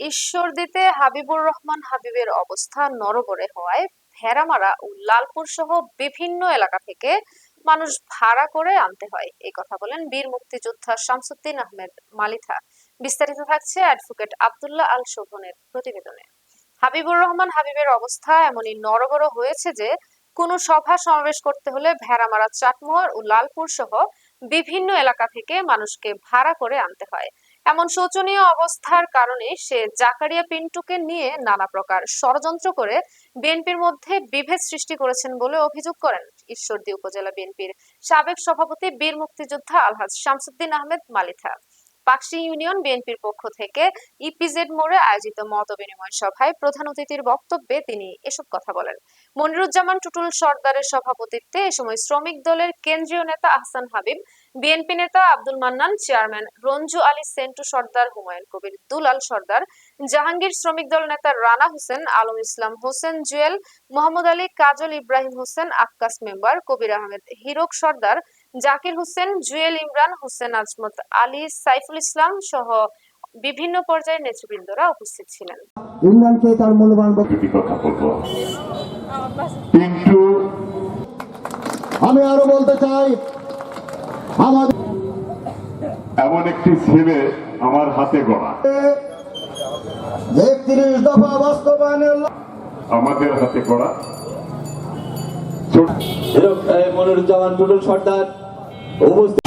ঈশ্বরদীতে হাবিবুর রহমান হাবিবের অবস্থা নরবরে হওয়ায় ভেড়ামারা ও লালপুর সহ বিভিন্ন এলাকা থেকে মানুষ ভাড়া করে আনতে হয়। এই কথা বলেন বীর মুক্তিযোদ্ধা শামসুদ্দিন আহমেদ মালিথা। বিস্তারিত থাকছে অ্যাডভোকেট আব্দুল্লাহ আল শোভনের প্রতিবেদনে। হাবিবুর রহমান হাবিবের অবস্থা এমনই নরবর হয়েছে যে, কোনো সভা সমাবেশ করতে হলে ভেড়ামারা চাটমোহর ও লালপুর সহ বিভিন্ন এলাকা থেকে মানুষকে ভাড়া করে আনতে হয়। এমন শোচনীয় অবস্থার কারণে সে জাকারিয়া পিন্টুকে নিয়ে নানা প্রকার ষড়যন্ত্র করে বিএনপির মধ্যে বিভেদ সৃষ্টি করেছেন বলে অভিযোগ করেন ঈশ্বরদী উপজেলা বিএনপির সাবেক সভাপতি বীর মুক্তিযোদ্ধা আলহাজ শামসুদ্দিন আহমেদ মালিথা। পাকশি ইউনিয়ন বিএনপির পক্ষ থেকে ইপিজেড মোড়ে আয়োজিত মত বিনিময় সভায় প্রধান অতিথির বক্তব্যে তিনি এসব কথা বলেন। মনিরুজ্জামান টুটুল সর্দারের সভাপতিত্বে এ সময় শ্রমিক দলের কেন্দ্রীয় নেতা আহসান হাবিব, বিএনপি নেতা আব্দুল মান্নান, চেয়ারম্যান রঞ্জু আলী, সেন্টু সর্দার হুমায়ুন কবির, দুলাল সর্দার, জাহাঙ্গীর শ্রমিক দল নেতা রানা হোসেন, আলম ইসলাম হোসেন, জুয়েল মোহাম্মদ আলী, কাজল ইব্রাহিম হোসেন, আক্কাস মেম্বার কবির আহমেদ, হিরক সর্দার জাকির হোসেন জুয়েল ইমরান হোসেন আজমত আলী সাইফুল ইসলাম সহ বিভিন্ন পর্যায়ের নেতৃবৃন্দরা উপস্থিত ছিলেন। ইমরানকে তার মূল্যবান আমি আরও বলতে চাই আমাদের এমন একটি ছেলে আমার হাতে গড়া। একত্রিশ দফা বাস্তবায়নের আমাদের হাতে গড়া। মনিরুজ্জামান টুটুল সর্দার উপস্থিত